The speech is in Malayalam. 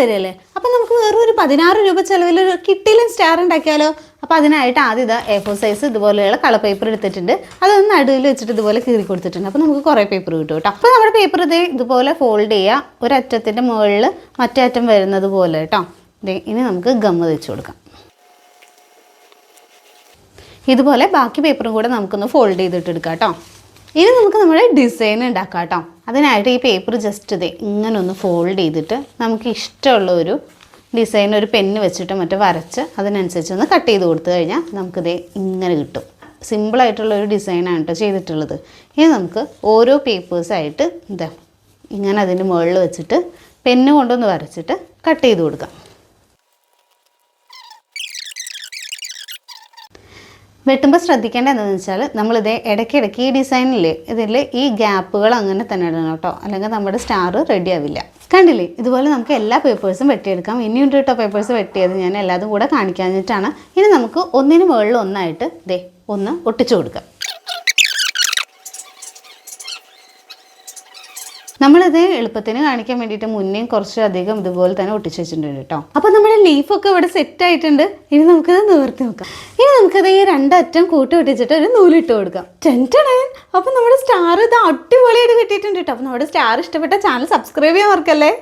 വരികയല്ലേ അപ്പം നമുക്ക് വേറെ ഒരു പതിനാറ് രൂപ ചിലവിൽ ഒരു കിട്ടിയിലും സ്റ്റാർ ഉണ്ടാക്കിയാലോ? അപ്പോൾ അതിനായിട്ട് ആദ്യം ഇതാ എ ഫോർ സൈസ് ഇതുപോലെയുള്ള കളർ പേപ്പർ എടുത്തിട്ടുണ്ട്. അതൊന്ന് നടുവിൽ വെച്ചിട്ട് ഇതുപോലെ കീറി കൊടുത്തിട്ടുണ്ട്. അപ്പോൾ നമുക്ക് കുറേ പേപ്പർ കിട്ടും കേട്ടോ. അപ്പോൾ നമ്മുടെ പേപ്പർ ഇതേ ഇതുപോലെ ഫോൾഡ് ചെയ്യുക ഒരറ്റത്തിന്റെ മുകളിൽ മറ്റേ അറ്റം വരുന്നത് പോലെ കേട്ടോ. ഇനി നമുക്ക് ഗമ്മ് വെച്ച് കൊടുക്കാം. ഇതുപോലെ ബാക്കി പേപ്പറും കൂടെ നമുക്കൊന്ന് ഫോൾഡ് ചെയ്തിട്ട് എടുക്കാം കേട്ടോ. ഇനി നമുക്ക് നമ്മുടെ ഡിസൈൻ ഉണ്ടാക്കാം കേട്ടോ അതിനായിട്ട് ഈ പേപ്പർ ജസ്റ്റ് ഇതേ ഇങ്ങനെ ഒന്ന് ഫോൾഡ് ചെയ്തിട്ട് നമുക്ക് ഇഷ്ടമുള്ള ഒരു ഡിസൈൻ ഒരു പെന്ന് വെച്ചിട്ട് മറ്റേ വരച്ച് അതിനനുസരിച്ച് ഒന്ന് കട്ട് ചെയ്ത് കൊടുത്തു കഴിഞ്ഞാൽ നമുക്കിതേ ഇങ്ങനെ കിട്ടും. സിമ്പിളായിട്ടുള്ള ഒരു ഡിസൈനാണ് കേട്ടോ ചെയ്തിട്ടുള്ളത്. ഇനി നമുക്ക് ഓരോ പേപ്പേഴ്സായിട്ട് എന്താ ഇങ്ങനെ അതിന്റെ മുകളിൽ വെച്ചിട്ട് പെന്ന് കൊണ്ടൊന്ന് വരച്ചിട്ട് കട്ട് ചെയ്ത് കൊടുക്കാം. വെട്ടുമ്പോൾ ശ്രദ്ധിക്കേണ്ടത് എന്താണെന്ന് വെച്ചാൽ നമ്മളിത് ഇടയ്ക്കിടയ്ക്ക് ഈ ഡിസൈനിൽ ഇതിൽ ഈ ഗ്യാപ്പുകൾ അങ്ങനെ തന്നെ ഇടണം കേട്ടോ. അല്ലെങ്കിൽ നമ്മുടെ സ്റ്റാർ റെഡി ആവില്ല. കണ്ടില്ലേ? ഇതുപോലെ നമുക്ക് എല്ലാ പേപ്പേഴ്സും വെട്ടിയെടുക്കാം. ഇനിയും കേട്ടോ പേപ്പേഴ്സ് വെട്ടിയത്. ഞാൻ എല്ലാതും കൂടെ കാണിക്കാഞ്ഞിട്ടാണ്. ഇനി നമുക്ക് ഒന്നിന് മുകളിൽ ഒന്നായിട്ട് ദേ ഒന്ന് ഒട്ടിച്ചു കൊടുക്കാം. നമ്മളിത് എളുപ്പത്തിന് കാണിക്കാൻ വേണ്ടിയിട്ട് മുന്നേയും കുറച്ചധികം ഇതുപോലെ തന്നെ ഒട്ടിച്ച് വെച്ചിട്ടുണ്ട് കേട്ടോ. അപ്പോൾ നമ്മുടെ ലീഫൊക്കെ ഇവിടെ സെറ്റ് ആയിട്ടുണ്ട്. ഇനി നമുക്കത് നിവർത്തി നോക്കാം. ഇനി നമുക്കത് ഈ രണ്ടറ്റം കൂട്ടി ഒട്ടിച്ചിട്ട് ഒരു നൂലിട്ട് കൊടുക്കാം. ടെന്റണേ അപ്പോൾ നമ്മുടെ സ്റ്റാർ ഇത് അടിപൊളിയായിട്ട് കിട്ടിയിട്ടുണ്ട് കേട്ടോ. അപ്പോൾ നമ്മുടെ സ്റ്റാർ ഇഷ്ടപ്പെട്ട ചാനൽ സബ്സ്ക്രൈബ് ചെയ്യാൻ മറക്കല്ലേ?